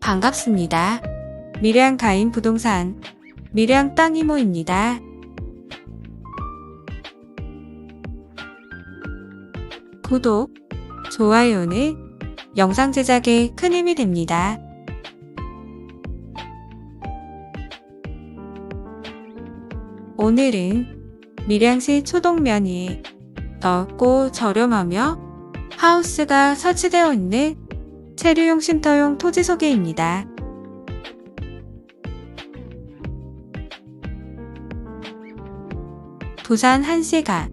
반갑습니다. 미량 가인 부동산 미량 땅 이모입니다. 구독, 좋아요는 영상 제작에 큰 힘이 됩니다. 오늘은 밀양시 초동면이 넓고 저렴하며 하우스가 설치되어 있는 체류용 쉼터용 토지 소개입니다. 부산 1시간,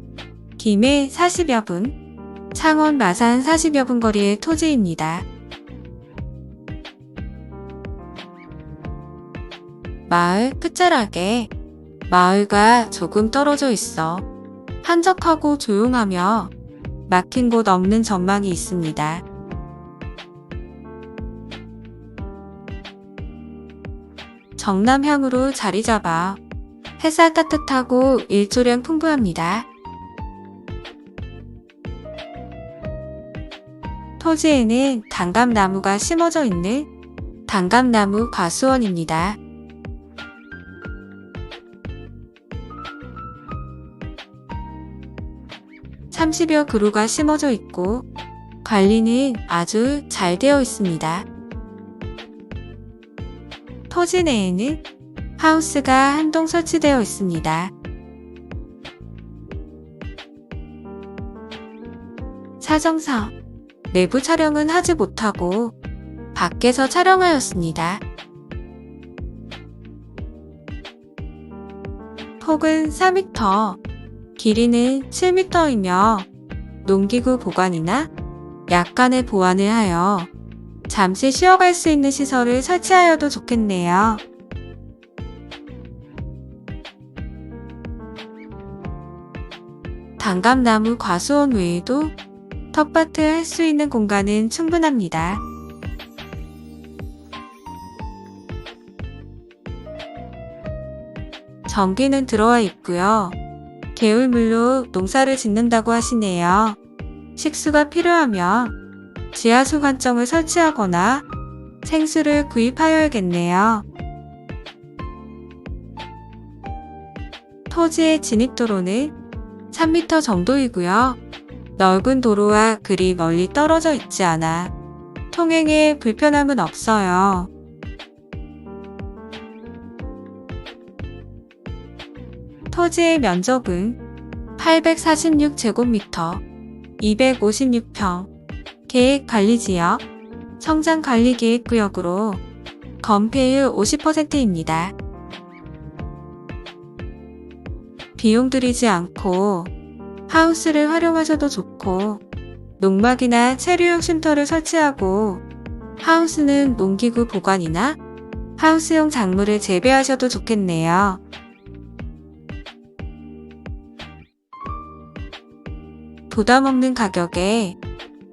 김해 40여 분, 창원 마산 40여 분 거리의 토지입니다. 마을 끝자락에 마을과 조금 떨어져 있어 한적하고 조용하며 막힌 곳 없는 전망이 있습니다. 정남향으로 자리 잡아 햇살 따뜻하고 일조량 풍부합니다. 토지에는 단감나무가 심어져 있는 단감나무 과수원입니다. (30여 그루가 심어져 있고) 관리는 아주 잘 되어 있습니다. 토지 내에는 하우스가 한동 설치되어 있습니다. 사정상 내부 촬영은 하지 못하고 밖에서 촬영하였습니다. 폭은 4m, 길이는 7m이며 농기구 보관이나 약간의 보완을 하여 잠시 쉬어갈 수 있는 시설을 설치하여도 좋겠네요. 단감나무 과수원 외에도 텃밭을 할 수 있는 공간은 충분합니다. 전기는 들어와 있고요. 개울물로 농사를 짓는다고 하시네요. 식수가 필요하면 지하수 관정을 설치하거나 생수를 구입하여야겠네요. 토지의 진입도로는 3m 정도이고요. 넓은 도로와 그리 멀리 떨어져 있지 않아 통행에 불편함은 없어요. 토지의 면적은 846제곱미터, 256평, 계획관리지역, 성장관리계획구역으로 건폐율 50%입니다. 비용 들이지 않고 하우스를 활용하셔도 좋고 농막이나 체류용 쉼터를 설치하고 하우스는 농기구 보관이나 하우스용 작물을 재배하셔도 좋겠네요. 부담 없는 가격에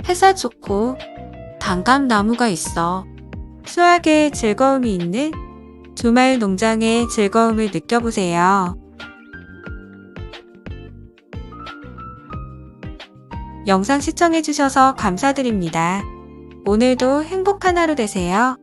햇살 좋고 단감나무가 있어 수확에 즐거움이 있는 주말 농장의 즐거움을 느껴보세요. 영상 시청해주셔서 감사드립니다. 오늘도 행복한 하루 되세요.